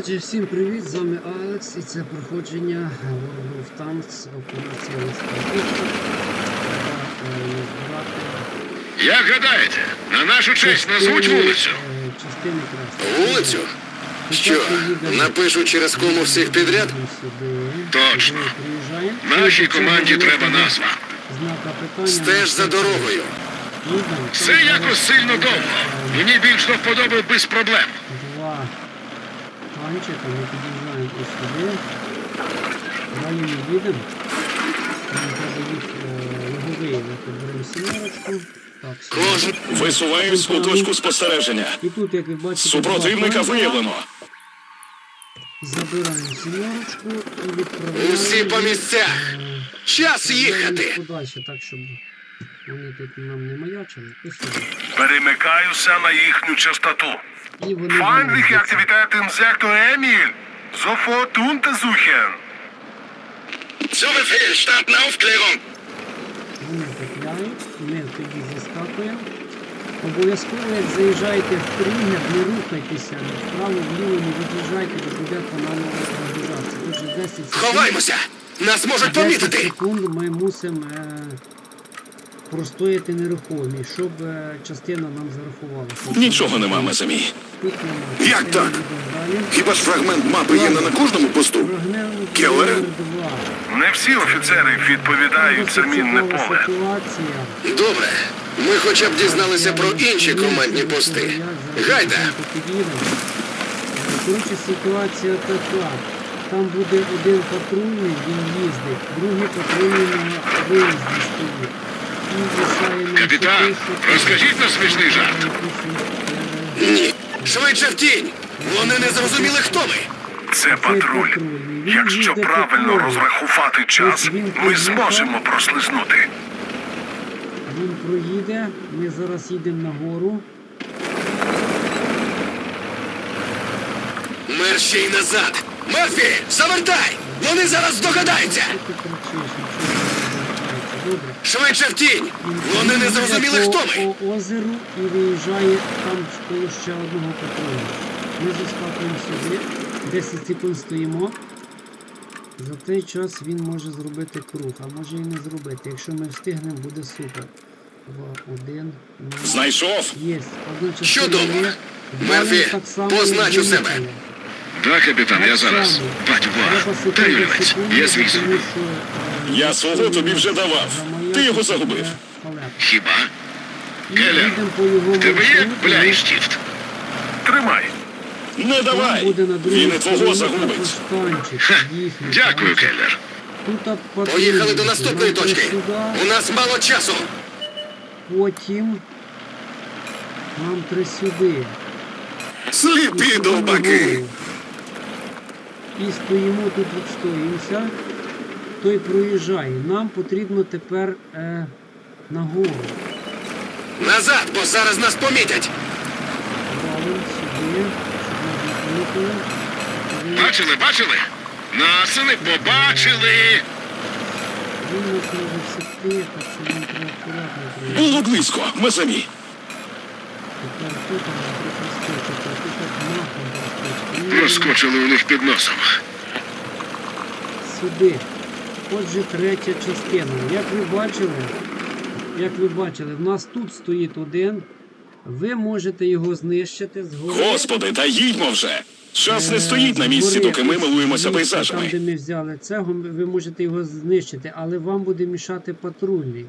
Отже, всім привіт, з вами Алекс і це проходження World of Tanks операція Як гадаєте, на нашу честь назвуть вулицю? Частини краще. Вулицю? Що, напишу через кому всіх підряд? Точно. Нашій команді треба назва. Стеж за дорогою. Це якось сильно довго. Мені більш до вподоби без проблем. Танчика, ми під'їжджаємо ось сюди. Далі ми їдемо. Нам треба їх логовий, сімерочку. Кожен Висуваємось у точку спостереження. І тут, як ви бачите, Супротивника виявлено. Забираємо сімерочку і відправляємо. Усі по місцях. е, Час їхати. Подальше, так, щоб вони тут нам не маячили. І сюди. Перемикаюся на їхню частоту. І вони Feindliche будуть Aktivität im Sektor Emil. Sofort untersuchen. Zu Befehl, starten Aufklärung. Вони петляють, ми тоді заскакуємо. Обов'язково, як заїжджаєте в тригер, не рухайтеся вправо, вліво, не від'їжджайте, бо буде каналова розгружатися. Тут 10 секунд. Ховаймося! Нас можуть 10 помітити. секунд ми мусимо е, простояти нерухомі, щоб е, частина нам зарахувала. Щоб Нічого нема, Мезамі. Як так? Хіба ж фрагмент мапи є не на кожному посту? Прогнев Келлер? номер два. Не всі офіцери відповідають за мінне поле. Добре. Ми хоча б дізналися про інші командні пости. Гайда! Коротше, ситуація така. Там буде один патрульний, він їздить, другий патрульний на виїзді стоїть. Капітан, розкажіть нам смішний жарт. Ні. Швидше в тінь. Вони не зрозуміли, хто ми. Це патруль. Якщо правильно розрахувати час, ми зможемо прослизнути. Він проїде, ми зараз їдемо нагору. Мерщій назад. Мерфі, завертай! Вони зараз здогадаються. Що ти кричиш? Нічого не відбувається. Добре. Швидше в тінь. Вони не зрозуміли, хто ми. По озеру і виїжджає там коло ще одного патрулю. Ми заскакуємо сюди, 10 секунд стоїмо. За той час він може зробити круг, а може і не зробити. Якщо ми встигнемо, буде супер. Два, один, нуль. Знайшов. Є. Одна частина Чудово. є. Мерфі, Далі так само позначу і себе. виїхали. Так, капітан, я зараз. тривілець, секунду, є свій Я свого тобі вже давав. Ти його загубив. Хіба? В тебе є бляйштіфт? Тримай. Не давай. Він і твого загубить. їхній Дякую. Келлер. Поїхали до наступної точки. У нас мало часу. потім нам треба сюди. Сліпі довбаки. І стоїмо тут, відстоїмося. Той проїжджає. Нам потрібно тепер е, нагору. Назад, бо зараз нас помітять. Сюди, ми. Бачили, бачили? Насини побачили. Він нас може всекти, так що нам треба акуратно проїжджати. Було близько, Мезамі. Тепер тут нам проскочити, тут так махом. Проскочили у них під носом. Сюди. Отже, третя частина. Як ви бачили, як ви бачили, в нас тут стоїть один. Ви можете його знищити згори. Господи, та їдьмо вже. Час не Е, стоїть на місці, доки ми милуємося місце, Там, де ми взяли цього, ви можете його знищити, але вам буде мішати патрульний.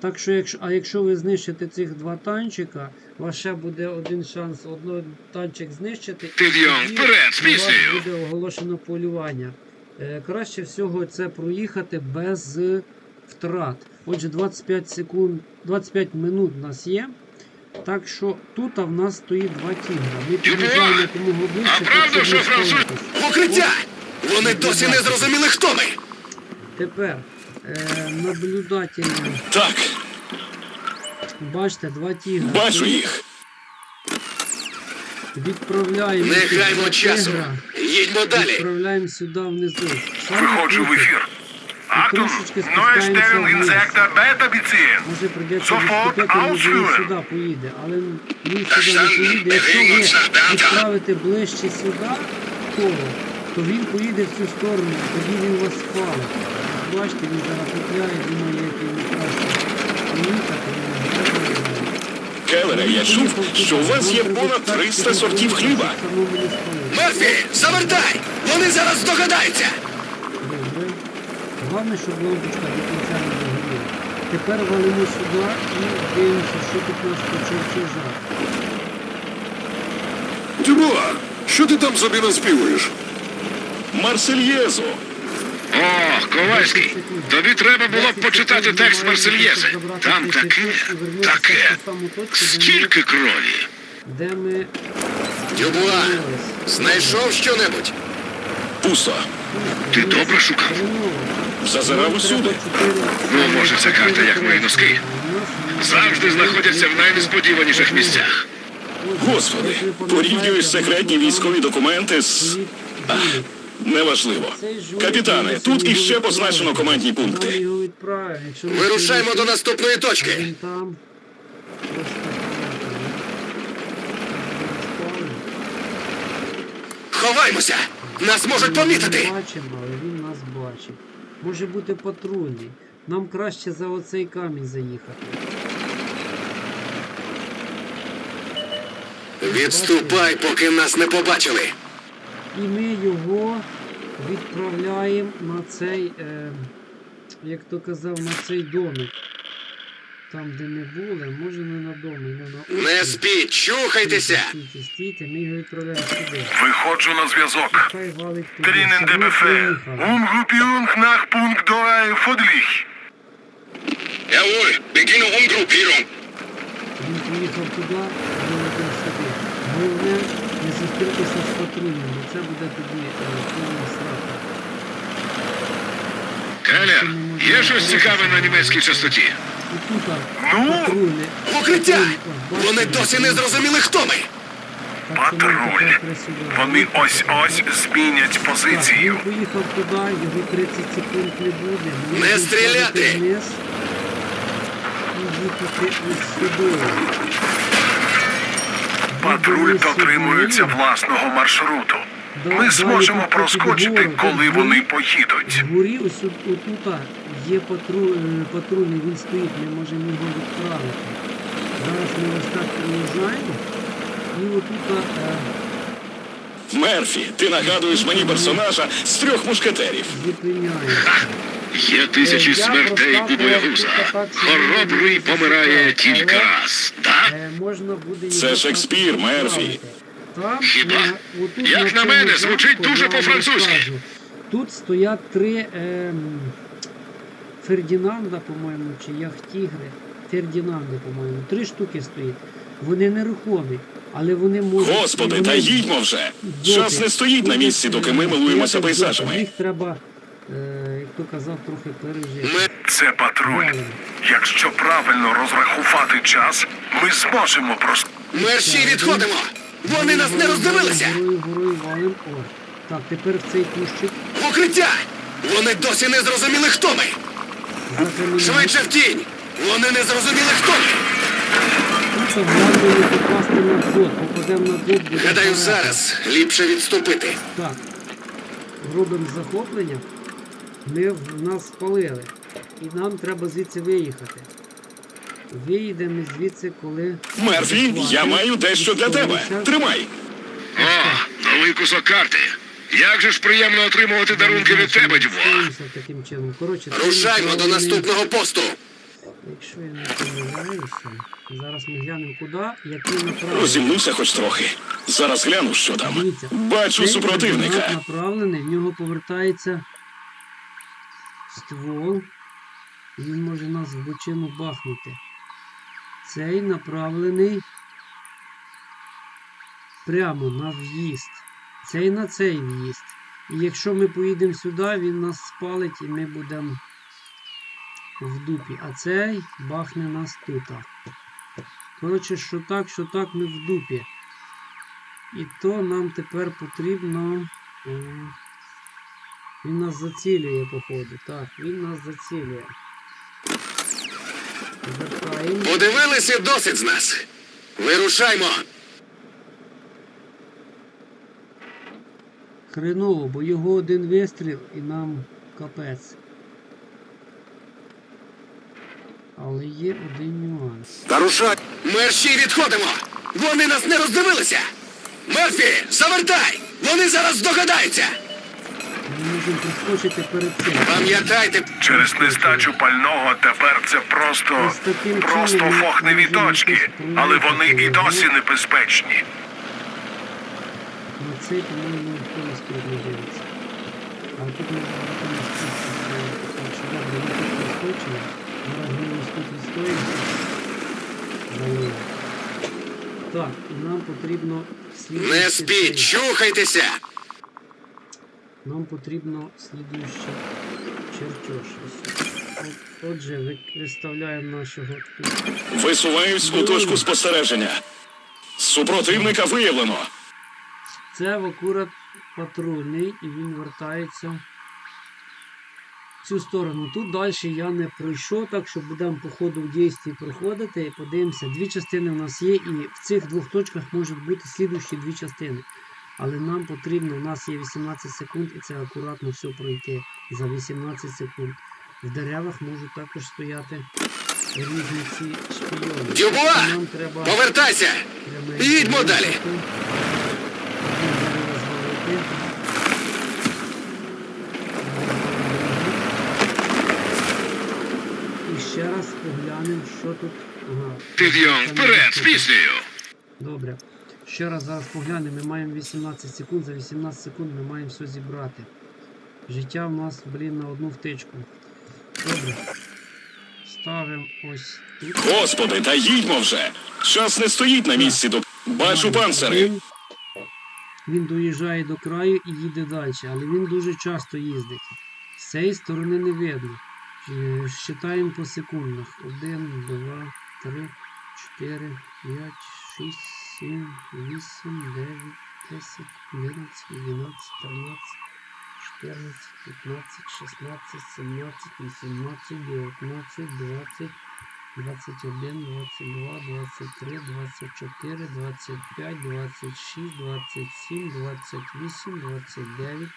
Так що, якщо, а якщо ви знищите цих два танчика, у вас ще буде один шанс один танчик знищити. і Підйом, тоді вперед, вас буде оголошено полювання. Е, краще всього це проїхати без втрат. Отже, 25 секунд, 25 минут у нас є. Так що тут в нас стоїть два тігра. Ми під'їжджаємо якомога ближче, А правда, що француз- спалитись. Вони досі не зрозуміли, хто ми. Тепер е, наблюдательно. Так, Бачите, два тігра. бачу їх. Відправляємо. Не гаймо часу. Тигра, Їдьмо далі. Відправляємо сюди внизу. Виходжу в ефір. In вниз. Sektor Beta beziehen. Може прийдеться відступити, може він сюди поїде, але він сюди не поїде. Якщо ви відправите ближче сюди, навколо, то він поїде в цю сторону, тоді він вас спалить. Бачите, він зараз петляє, думає, як йому краще поїхати, він не. Келере, я чув, що у вас є понад 300 сортів хліба. Мерфі, завертай! Вони зараз здогадаються! Добре. Головне, щоб лампочка до кінця не загоріла. Тепер валимо сюди і дивимося, що тут у нас почав цей жар. Дюбуа, що ти там собі наспівуєш? Марсельєзу. О, Ковальський, тобі треба було б почитати текст Марсельєзи. Там таке, таке. Скільки крові? Де ми Дюбуа, знайшов щонебудь? Пусто. Ти добре шукав? Зазирав усюди. Ну, може, ця карта як мої носки. Завжди знаходяться в найнесподіваніших місцях. Господи, порівнюєш секретні військові документи з. Неважливо. Капітане, тут іще позначено командні пункти. Вирушаємо до наступної точки. Він там. Просто понятно. Ховаймося! Нас можуть помітити! Ми бачимо, але він нас бачить. Може бути патрульний. Нам краще за оцей камінь заїхати. Відступай, поки нас не побачили. І ми його відправляємо на цей, е, як то казав, на цей домик. Там, де ми були, може не на домик, не на Не спіть, чухайтеся! Стійте, стійте, ми його відправляємо сюди. Виходжу на зв'язок. Хай валить туди. Все, der ми Befehl. приїхали. Umgruppierung nach Punkt 2 Fodlich. Jawohl, beginne Umgruppierung. Він поїхав туди, вилетів сюди. Головне не зустрітися з патрульним, бо це буде тоді е, повна срака. Келлер, є щось цікаве на німецькій частоті? Ну? укриття! Вони досі не зрозуміли, хто ми! Патруль. Вони ось-ось змінять позицію. Поїхав туди, його 30 секунд не буде. Не стріляти! Патруль дотримується власного маршруту. Ми зможемо проскочити, коли вони поїдуть. Вгорі ось тут, отут є патруль, е, патрульний, він стоїть, ми можемо його відправити. Зараз ми ось так приїжджаємо. І отут е, Мерфі, ти нагадуєш мені персонажа з трьох мушкетерів. Є тисячі смертей у боягуза. Хоробрий помирає тільки раз. Так? Е, можна буде Це Шекспір, Мерфі. Там, Хіба? е, отут Як на мене, звучить дуже по-французьки. Тут стоять три ем, Фердінанда, по-моєму, чи Яхтігри. Фердінанди, по-моєму. Три штуки стоїть. Вони нерухомі, але вони можуть. Господи, вони та їдьмо вже. Час не стоїть на місці, доки ми милуємося пейзажами. Їх треба, е, як то казав, трохи пережити. Ми Це патруль. Якщо правильно розрахувати час, ми зможемо прос... мерші відходимо! Вони нас не роздивилися! Горою, горою валим. О. Так, тепер в цей кущик. В укриття! Вони досі не зрозуміли, хто ми! Швидше в тінь! Вони не зрозуміли, хто ми! Тут головне попасти на дзот. Попадемо на дзот, буде Гадаю, зараз ліпше відступити. Так. Робимо захоплення. Ми в нас спалили. І нам треба звідси виїхати. Виїдемо звідси, коли. Мерфі, я маю дещо для тебе. Тримай. О, новий кусок карти. Як же ж приємно отримувати дарунки від тебе, Дюбо. Таким чином. Коротше, Рушаймо до наступного посту. Якщо я не помиляюся, зараз ми глянемо куди, який направлений. Розімнуся хоч трохи. Зараз гляну, що там. Дивіться, Бачу цей супротивника. направлений, в нього повертається ствол, він може нас в бочину бахнути. Цей направлений прямо на в'їзд. Цей на цей в'їзд. І якщо ми поїдемо сюди, він нас спалить і ми будемо в дупі. А цей бахне нас тут. Коротше, що так, що так, ми в дупі. І то нам тепер потрібно. е, Він нас зацілює, походу. Так, він нас зацілює. Подивилися досить з нас. Вирушаймо. Хреново, бо його один вистріл і нам капець. Але є один нюанс. Та рушай! Мерші відходимо! Вони нас не роздивилися! Мерфі, завертай! Вони зараз здогадаються! Можемо проскочити перед цим. Пам'ятайте, Через нестачу пального тепер це просто. Таким просто чином ми фохневі можемо точки, але вони і досі ну. небезпечні. На цей, по-моєму, повністю не дивиться. А тут ми багато не спустимо. Так добре, ми тут проскочили. Зараз ми ось тут відстоїмося. Далі. Так, і нам потрібно слідуючий не спіть, чухайтеся! Нам потрібно слідуючий чертеж. Отже, виставляємо нашого тут. Висуваюсь у точку спостереження. Супротивника виявлено. Це акурат патрульний і він вертається в цю сторону. Тут далі я не пройшов, так що будемо по ходу в дійстві проходити і подивимося. Дві частини в нас є, і в цих двох точках можуть бути слідуючі дві частини. Але нам потрібно, у нас є 18 секунд, і це акуратно все пройти за 18 секунд. В деревах можуть також стояти різні ці шпійони. Дюбуа! Нам треба Повертайся! Треба Їдьмо далі. звалити. І ще раз поглянемо, що тут. Ага. Підйом вперед з піснею. Добре. Ще раз зараз поглянемо. Ми маємо 18 секунд. За 18 секунд ми маємо все зібрати. Життя в нас, блін, на одну втичку. Добре. Ставимо ось тут. Господи, та їдьмо вже. Час не стоїть на місці до. Бачу панцири. Він, він доїжджає до краю і їде далі, але він дуже часто їздить. З цієї сторони не видно. Е, Считаємо по секундах. 1, 2, 3, 4, 5, 6, семь, восемь, девять, десять, одиннадцать, двенадцать, тринадцать, четырнадцать, пятнадцать, шестнадцать, семнадцать, восемнадцать, девятнадцать, двадцать, двадцать один, двадцать два, двадцать три, двадцать четыре, двадцать пять, двадцать шесть, двадцать семь, двадцать восемь, двадцать девять,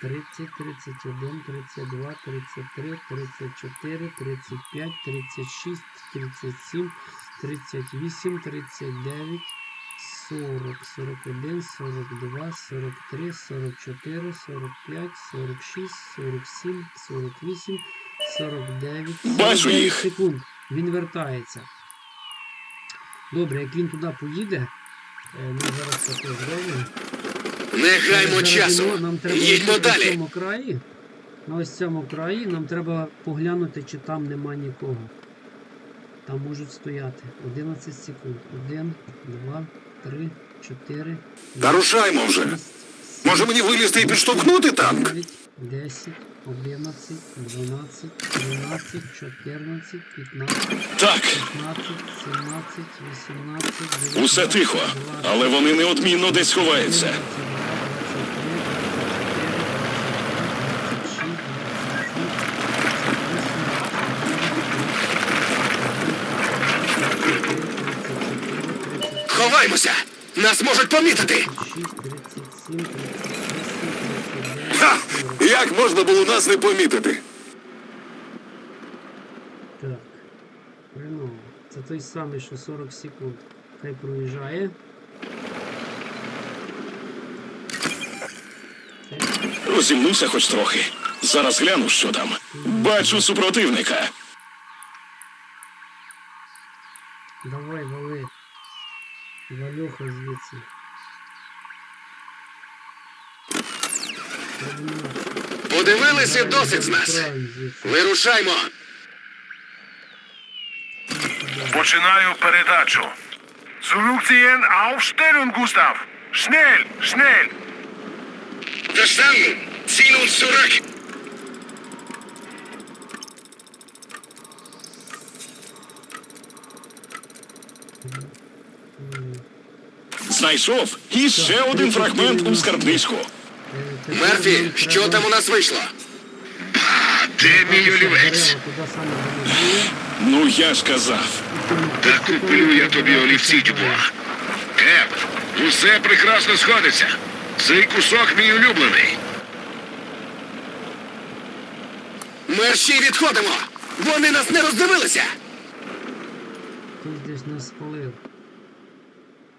тридцать, тридцать один, тридцать два, тридцать три, тридцать четыре, тридцать пять, тридцать шесть, тридцать семь, тридцать восемь, тридцать девять, 40, 41, 42, 43, 44, 45, 46, 47, 48, 49, Бачу 49 секунд. Він вертається. Добре, як він туди поїде, е, ми зараз таке зробимо. Не Зараз часу! Нам треба Їдьмо ось на цьому краї. На ось цьому краї нам треба поглянути, чи там нема нікого. Там можуть стояти 11 секунд. 1, 2, 3, 4. Та рушаймо вже! Може мені вилізти і підштовхнути танк? 9, 10, 11, 12, 13, 14, 15, Так, 16, 17, 18, 19, усе тихо, 20, але вони неодмінно десь ховаються. Ховаймося! Нас можуть помітити! Ха! Як можна було нас не помітити? Так. Хреново. Це той самий, що 40 секунд. Хай проїжджає. Розімнуся хоч трохи. Зараз гляну, що там. Бачу супротивника. Давай, вали. Валюха звідси. Подивилися досить з нас! Вирушаймо! Починаю передачу. Zurückziehen, aufstellen, Gustav! Schnell, schnell! Verstanden! Ziehen uns zurück! Знайшов і ще один фрагмент у скарбничку. Мерфі, що там у нас вийшло? Де мій олівець? Ну я ж казав. Та куплю я тобі олівці, Дюбуа. Кеп, усе прекрасно сходиться. Цей кусок мій улюблений. Мерші відходимо! Вони нас не роздивилися! Хтось десь нас спалив.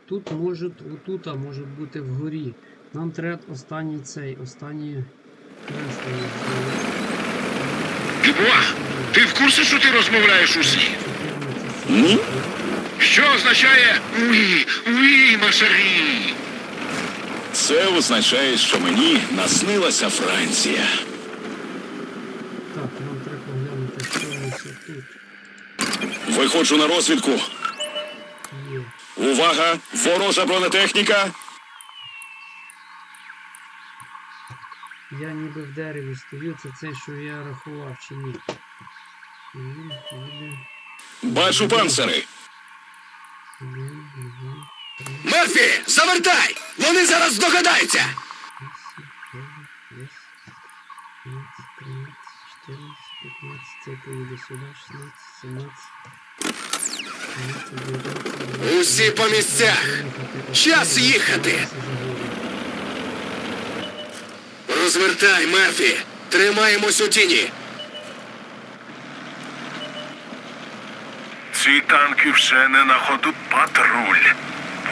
Тут можуть, отут, а може бути вгорі. Нам треба останній цей, останній креслення. Ти в курсі, що ти розмовляєш усі? 14 Ні? Що означає «Уї, уї, машарі»? Це означає, що мені наснилася Франція. Так, нам треба поглянути, що у нас тут Виходжу на розвідку. Увага! Ворожа бронетехніка! Я ніби в дереві стою, це цей, що я рахував чи ні. Бачу панцири. Мерфі, завертай! Вони зараз здогадаються! цей поїде сюди, шістнадцять, сімнадцять. 17, 19, Усі по місцях! Час їхати! Розвертай, Мерфі! Тримаємось у тіні! Ці танки вже не на ходу патруль.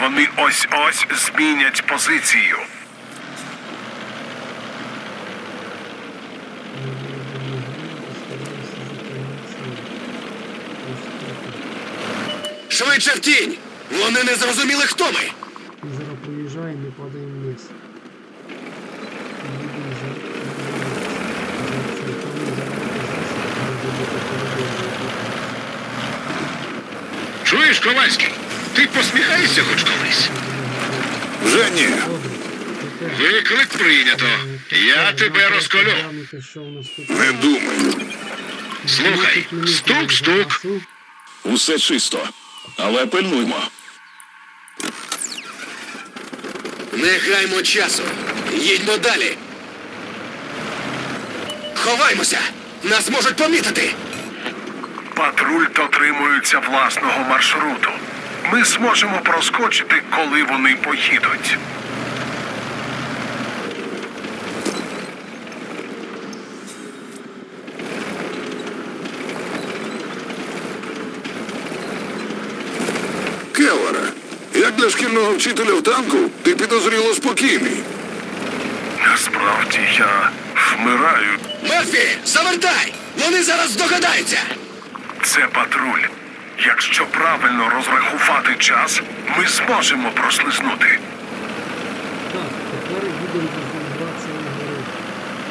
Вони ось-ось змінять позицію. Швидше в тінь! Вони не зрозуміли, хто ми! Зараз проїжджаємо і падаємо вниз. Чуєш, Ковальський? Ти посміхаєшся хоч колись? Вже ні. Виклик прийнято. Я тебе розколю. Не думаю. Слухай, стук-стук. Усе чисто. Але пильнуймо. Не гаймо часу! Їдьмо далі! Ховаймося! Нас можуть помітити! Патруль дотримується власного маршруту. Ми зможемо проскочити, коли вони поїдуть. Як для шкільного вчителя в танку, ти підозріло спокійний. Насправді я вмираю. Мерфі, завертай! Вони зараз здогадаються! Це патруль. Якщо правильно розрахувати час, ми зможемо прослизнути. Так, тепер будемо розбиратися на гору.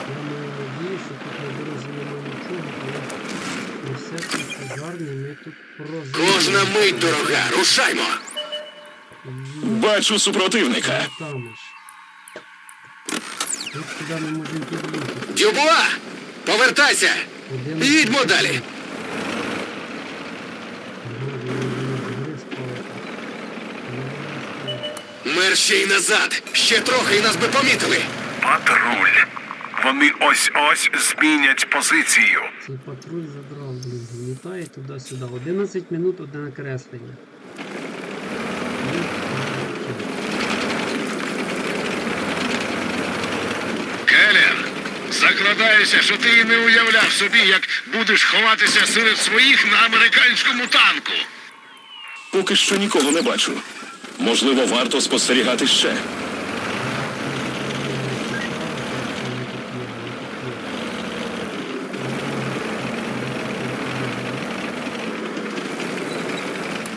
Я маю надію, що тут дорозі немає нічого, але на всякий пожарний ми тут прозимо. Кожна мить дорога, рушаймо! Бачу супротивника. Дюбуа! Повертайся! Їдьмо далі! Мерщій назад! Ще трохи і нас би помітили! Патруль. Вони ось-ось змінять позицію. Цей патруль задрав, блін, літає туди-сюди. 11 минут одне накреслення. Закладаюся, що ти і не уявляв собі, як будеш ховатися серед своїх на американському танку. Поки що нікого не бачу. Можливо, варто спостерігати ще.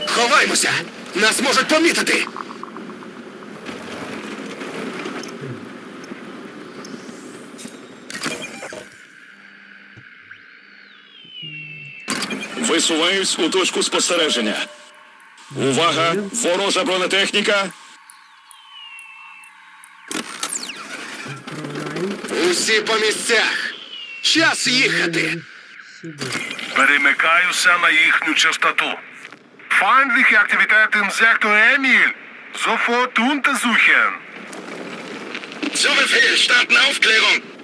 Ховаймося! Нас можуть помітити! Висуваюсь у точку спостереження. Увага! Ворожа бронетехніка! Усі по місцях! Час їхати! Перемикаюся на їхню частоту. Feindliche Aktivität im Sektor Emil. Sofort untersuchen. Zu Befehl, starten Aufklärung!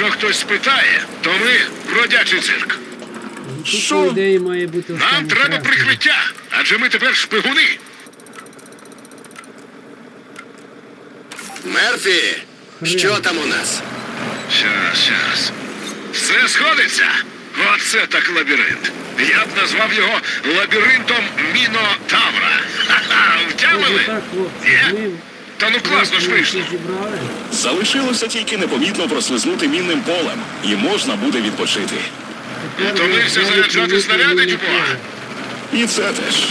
Якщо хтось спитає, то ми бродячий цирк. Що? ідеї, має бути Нам треба прикриття, адже ми тепер шпигуни. Мерфі, що там у нас? Щас, щас. Все сходиться. Оце так лабіринт. Я б назвав його лабіринтом Мінотавра. Ха-ха, втямили? Є? Та ну класно ж вийшло. Залишилося тільки непомітно прослизнути мінним полем, і можна буде відпочити. Втомився заряджати снаряди, Дюбуа? І це теж.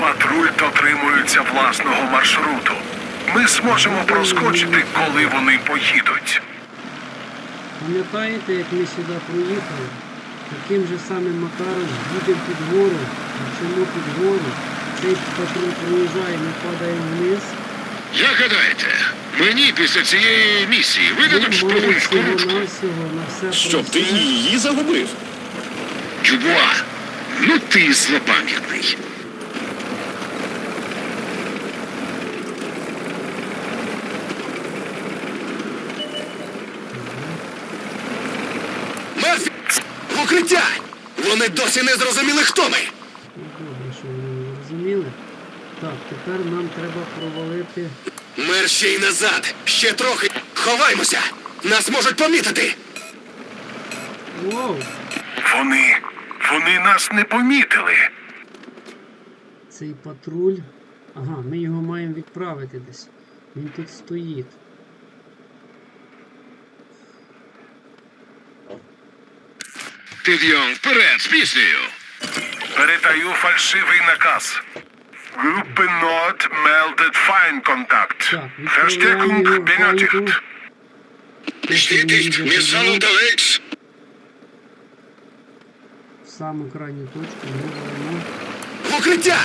Патруль дотримується власного маршруту. Ми зможемо проскочити, коли вони поїдуть. Пам'ятаєте, як ми сюди проїхали? Таким же самим макаром їдемо під гору, чому під гору, цей патруль проїжджає, ми падаємо вниз. Як гадаєте, мені після цієї місії видадуть шпигунську ручку? на все Щоб ти її загубив. Дюбуа, ну ти злопам'ятний. Мерфі! В! Вони досі не зрозуміли, хто ми! Добре, що ви не зрозуміли. Так, тепер нам треба провалити. Мерщій назад! Ще трохи! Ховаймося! Нас можуть помітити! Воу! Вони. Вони нас не помітили. Цей патруль. Ага, ми його маємо відправити десь. Він тут стоїть. Підйом вперед з піснею. Передаю фальшивий наказ. Группе Nord meldet Feindkontakt. Verstärkung benötigt. Bestätigt, wir sind unterwegs! В саму крайню точку ми беремо. В укриття!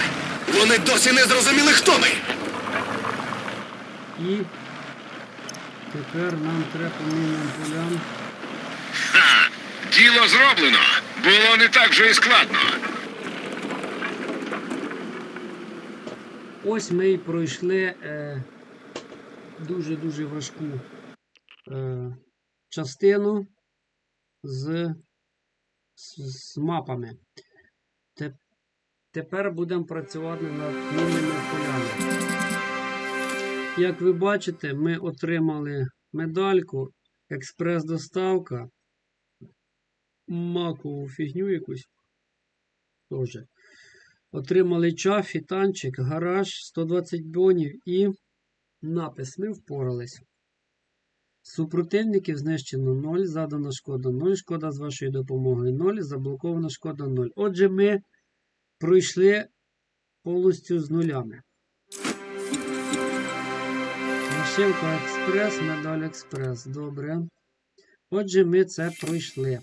Вони досі не зрозуміли, хто ми! І тепер нам треба мінним полям. Ха, діло зроблено. Було не так вже і складно. Ось ми і пройшли е, дуже-дуже важку е, частину з, з, з мапами. Те, тепер будемо працювати над мінними полями. Як ви бачите, ми отримали медальку, експрес-доставка, макову фігню якусь. Тоже. Отримали чафі, танчик, гараж, 120 бонів і напис. Ми впорались. Супротивників знищено 0, задана шкода 0, шкода з вашою допомогою 0, заблокована шкода 0. Отже, ми пройшли повністю з нулями. Нашивка експрес, медаль експрес. Добре. Отже, ми це пройшли.